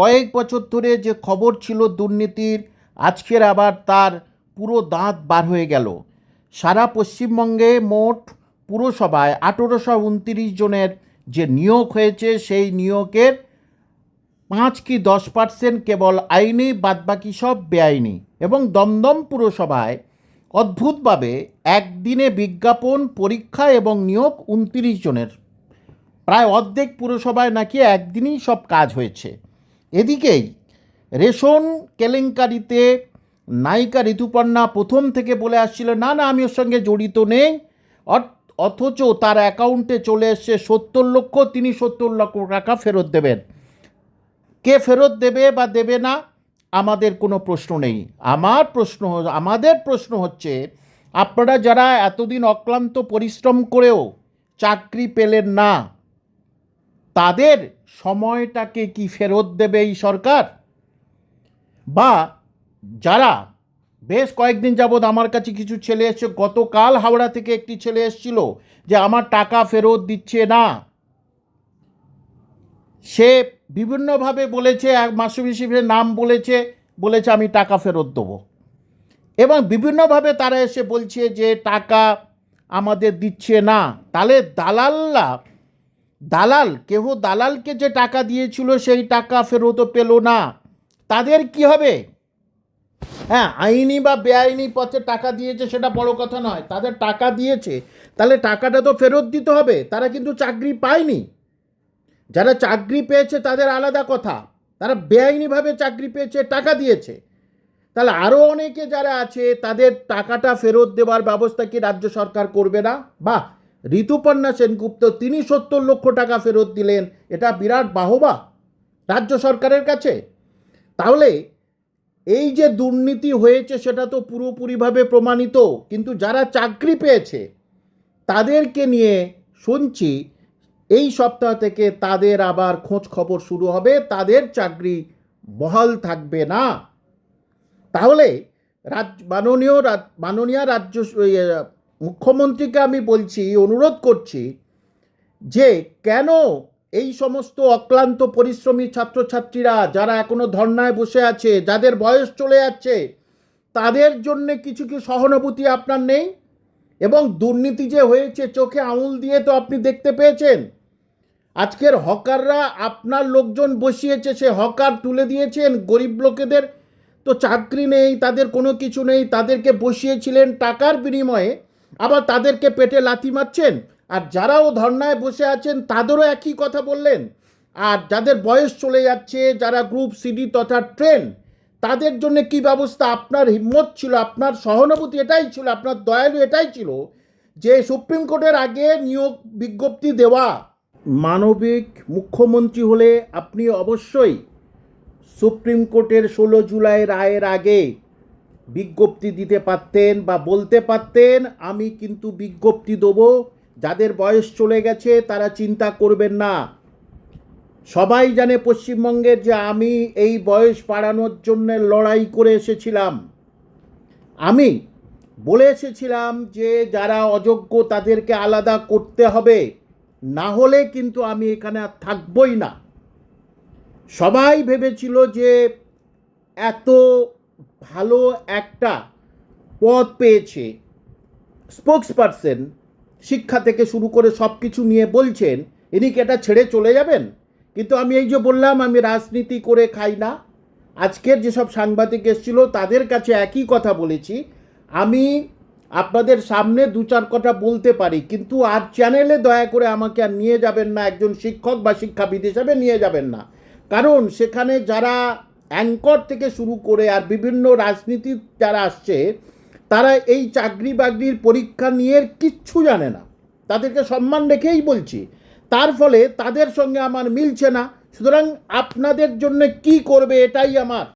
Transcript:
কয়েক বছর ধরে যে খবর ছিল দুর্নীতির, আজকের আবার তার পুরো দাঁত বার হয়ে গেল। সারা পশ্চিমবঙ্গে মোট পুরসভায় আঠেরোশো উনতিরিশ জনের যে নিয়োগ হয়েছে, সেই নিয়োগের পাঁচ কি দশ পার্সেন্ট কেবল আইনি, বাদবাকি সব বেআইনি এবং দমদম পুরসভায় অদ্ভুতভাবে একদিনে বিজ্ঞাপন, পরীক্ষা এবং নিয়োগ উনতিরিশ জনের। প্রায় অর্ধেক পুরসভায় নাকি একদিনই সব কাজ হয়েছে। এদিকেই রেশন কেলেঙ্কারিতে নায়িকা ঋতুপর্ণা প্রথম থেকে বলে আসছিল না না, আমি ওর সঙ্গে জড়িত নেই। অথ- অথচ তার অ্যাকাউন্টে চলে এসছে সত্তর লক্ষ, তিনি সত্তর লক্ষ টাকা ফেরত দেবেন। কে ফেরত দেবে বা দেবে না, আমাদের কোনো প্রশ্ন নেই। আমার প্রশ্ন, আমাদের প্রশ্ন হচ্ছে, আপনারা যারা এতদিন অক্লান্ত পরিশ্রম করেও চাকরি পেলেন না তাদের সময়টাকে কি ফেরত দেবে এই সরকার? বা যারা, বেশ কয়েকদিন যাবৎ আমার কাছে কিছু ছেলে এসছে, গতকাল হাওড়া থেকে একটি ছেলে এসেছিল যে আমার টাকা ফেরত দিচ্ছে না। সে বিভিন্নভাবে বলেছে, এক মাসুম হিসেবে নাম বলেছে বলেছে আমি টাকা ফেরত দেবো। এবং বিভিন্নভাবে তারা এসে বলছে যে টাকা আমাদের দিচ্ছে না। তাহলে দালালরা দালাল, কেহ দালালকে যে টাকা দিয়েছিল সেই টাকা ফেরতও পেল না। তাদের কি হবে? হ্যাঁ আইনি বা বেআইনি পথে টাকা দিয়েছে সেটা বড় কথা নয়। তাদের টাকা দিয়েছে, তাহলে টাকাটা তো ফেরত দিতে হবে। তারা কিন্তু চাকরি পায়নি। যারা চাকরি পেয়েছে তাদের আলাদা কথা। তারা বেআইনিভাবে চাকরি পেয়েছে, টাকা দিয়েছে। তাহলে আরও অনেকে যারা আছে, তাদের টাকাটা ফেরত দেওয়ার ব্যবস্থা কি রাজ্য সরকার করবে না? বা ঋতুপর্ণা সেনগুপ্ত তিনি সত্তর লক্ষ টাকা ফেরত দিলেন। এটা বিরাট বাহবা রাজ্য সরকারের কাছে। তাহলে এই যে দুর্নীতি হয়েছে সেটা তো পুরোপুরিভাবে প্রমাণিত। কিন্তু যারা চাকরি পেয়েছে তাদেরকে নিয়ে শুনছি এই সপ্তাহ থেকে তাদের আবার খোঁজ খবর শুরু হবে। তাদের চাকরি বহাল থাকবে না। তাহলে রাজ মাননীয় মাননীয় রাজ্য আহ, মুখ্যমন্ত্রীকে আমি বলছি, অনুরোধ করছি যে কেন এই সমস্ত অক্লান্ত পরিশ্রমী ছাত্রছাত্রীরা যারা এখনও ধর্নায় বসে আছে, যাদের বয়স চলে যাচ্ছে, তাদের জন্যে কিছু কি সহানুভূতি আপনার নেই? এবং দুর্নীতি যে হয়েছে, চোখে আঙুল দিয়ে তো আপনি দেখতে পেয়েছেন। আজকের হকাররা আপনার লোকজন বসিয়েছে, সে হকার তুলে দিয়েছেন গরিব লোকেদের। তো চাকরি নেই, তাদের কোনো কিছু নেই, তাদেরকে বসিয়েছিলেন টাকার বিনিময়ে। আবার তাদেরকে পেটে লাথি মারছেন। আর যারাও ধর্নায় বসে আছেন, তাদেরও একই কথা বললেন। আর যাদের বয়স চলে যাচ্ছে, যারা গ্রুপ সিডি তথা ট্রেন তাদের জন্য কি ব্যবস্থা? আপনার হিম্মত ছিল, আপনার সহানুভূতি এটাই ছিল, আপনার দয়ালু এটাই ছিল যে সুপ্রিম কোর্টের আগে নিয়োগ বিজ্ঞপ্তি দেওয়া। মানবিক মুখ্যমন্ত্রী হলে আপনি অবশ্যই সুপ্রিম কোর্টের ষোলো জুলাই রায়ের আগে বিজ্ঞপ্তি দিতে পারতেন বা বলতে পারতেন, আমি কিন্তু বিজ্ঞপ্তি দেবো। যাদের বয়স চলে গেছে, তারা চিন্তা করবেন না। সবাই জানে পশ্চিমবঙ্গের যে আমি এই বয়স বাড়ানোর জন্য লড়াই করে এসেছিলাম। আমি বলে এসেছিলাম যে, যারা অযোগ্য তাদেরকে আলাদা করতে হবে। না হলে কিন্তু আমি এখানে আর থাকবই না। সবাই ভেবেছিল যে, এত ভালো একটা পদ পেয়েছে। স্পোক্স পারসন শিক্ষা থেকে শুরু করে সব কিছু নিয়ে বলছেন, ইনি কি এটা ছেড়ে চলে যাবেন? কিন্তু আমি এই যে বললাম, আমি রাজনীতি করে খাই না। আজকের যেসব সাংবাদিক এসেছিল, তাদের কাছে একই কথা বলেছি। আমি আপনাদের সামনে দু চার কথা বলতে পারি, কিন্তু আর চ্যানেলে দয়া করে আমাকে আর নিয়ে যাবেন না। একজন শিক্ষক বা শিক্ষাবিদ হিসাবে নিয়ে যাবেন না। কারণ সেখানে যারা অ্যাঙ্কর থেকে শুরু করে আর বিভিন্ন রাজনীতির যারা আসছে, তারা এই চাকরি বাকরির পরীক্ষা নিয়ে কিচ্ছু জানে না। তাদেরকে সম্মান রেখেই বলছি। তার ফলে তাদের সঙ্গে আমার মিলছে না। সুতরাং আপনাদের জন্য কি করবে এটাই আমার